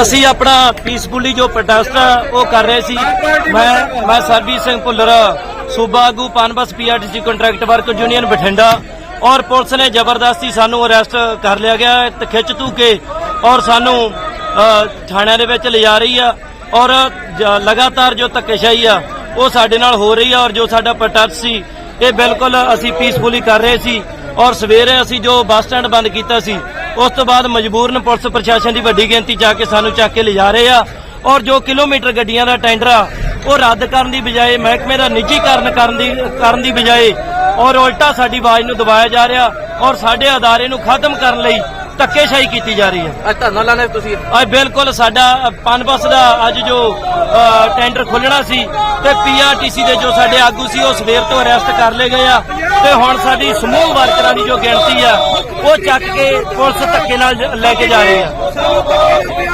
ਅਸੀਂ ਆਪਣਾ ਪੀਸਫੁਲੀ ਜੋ ਪ੍ਰੋਟੈਸਟ ਆ, ਉਹ ਕਰ ਰਹੇ ਸੀ। ਮੈਂ ਮੈਂ ਸਰਬਜੀਤ ਸਿੰਘ ਭੁੱਲਰ, ਸੂਬਾ ਆਗੂ, PUNBUS PRTC contract work union Bathinda. ਔਰ ਪੁਲਿਸ ਨੇ ਜ਼ਬਰਦਸਤੀ ਸਾਨੂੰ ਅਰੈਸਟ ਕਰ ਲਿਆ ਗਿਆ ਤੇ ਖਿੱਚ ਧੂ ਕੇ। ਔਰ ਸਾਨੂੰ ਥਾਣਿਆਂ ਦੇ ਵਿੱਚ ਲਿਜਾ ਰਹੀ ਆ। ਔਰ ਲਗਾਤਾਰ ਜੋ ਧੱਕੇਸ਼ਾਹੀ ਆ, ਉਹ ਸਾਡੇ ਨਾਲ ਹੋ ਰਹੀ ਆ। ਔਰ ਜੋ ਸਾਡਾ ਪ੍ਰੋਟੈਸਟ ਸੀ, ਇਹ ਬਿਲਕੁਲ ਅਸੀਂ ਪੀਸਫੁਲੀ ਕਰ ਰਹੇ ਸੀ। ਔਰ ਸਵੇਰੇ ਅਸੀਂ ਜੋ ਬੱਸ ਸਟੈਂਡ ਬੰਦ ਕੀਤਾ ਸੀ ਉਸ ਤੋਂ ਬਾਅਦ ਮਜਬੂਰਨ ਪੁਲਿਸ ਪ੍ਰਸ਼ਾਸਨ ਦੀ ਵੱਡੀ ਗਿਣਤੀ ਜਾ ਕੇ ਸਾਨੂੰ ਚੱਕ ਕੇ ਲਿਜਾ ਰਹੇ ਆ। ਔਰ ਜੋ ਕਿਲੋਮੀਟਰ ਗੱਡੀਆਂ ਦਾ ਟੈਂਡਰ ਆ ਉਹ ਰੱਦ ਕਰਨ ਦੀ ਬਜਾਏ ਮਹਿਕਮੇ ਦਾ ਨਿੱਜੀਕਰਨ ਕਰਨ ਦੀ ਕਰਨ ਦੀ ਬਜਾਏ ਔਰ ਉਲਟਾ ਸਾਡੀ ਆਵਾਜ਼ ਨੂੰ ਦਬਾਇਆ ਜਾ ਰਿਹਾ ਔਰ ਸਾਡੇ ਅਦਾਰੇ ਨੂੰ ਖਤਮ ਕਰਨ ਲਈ ਧੱਕੇਸ਼ਾਹੀ ਕੀਤੀ ਜਾ ਰਹੀ ਹੈ। ਅੱਜ ਧਰਨਾ ਲਾਣੇ ਤੁਸੀਂ? ਅੱਜ ਬਿਲਕੁਲ ਸਾਡਾ ਪਨਬਸ ਦਾ ਅੱਜ ਜੋ ਟੈਂਡਰ ਖੁੱਲਣਾ ਸੀ ਤੇ ਪੀਆਰਟੀਸੀ ਦੇ ਜੋ ਸਾਡੇ ਆਗੂ ਸੀ ਉਹ ਸਵੇਰ ਤੋਂ ਅਰੈਸਟ ਕਰ ਲਏ ਗਏ ਆ। ਤੇ ਹੁਣ ਸਾਡੀ ਸਮੂਹ ਵਰਕਰਾਂ ਦੀ ਜੋ ਗਿਣਤੀ ਆ, ਉਹ ਚੱਕ ਕੇ ਪੁਲਿਸ ਧੱਕੇ ਨਾਲ ਲੈ ਕੇ ਜਾ ਰਹੇ ਆ।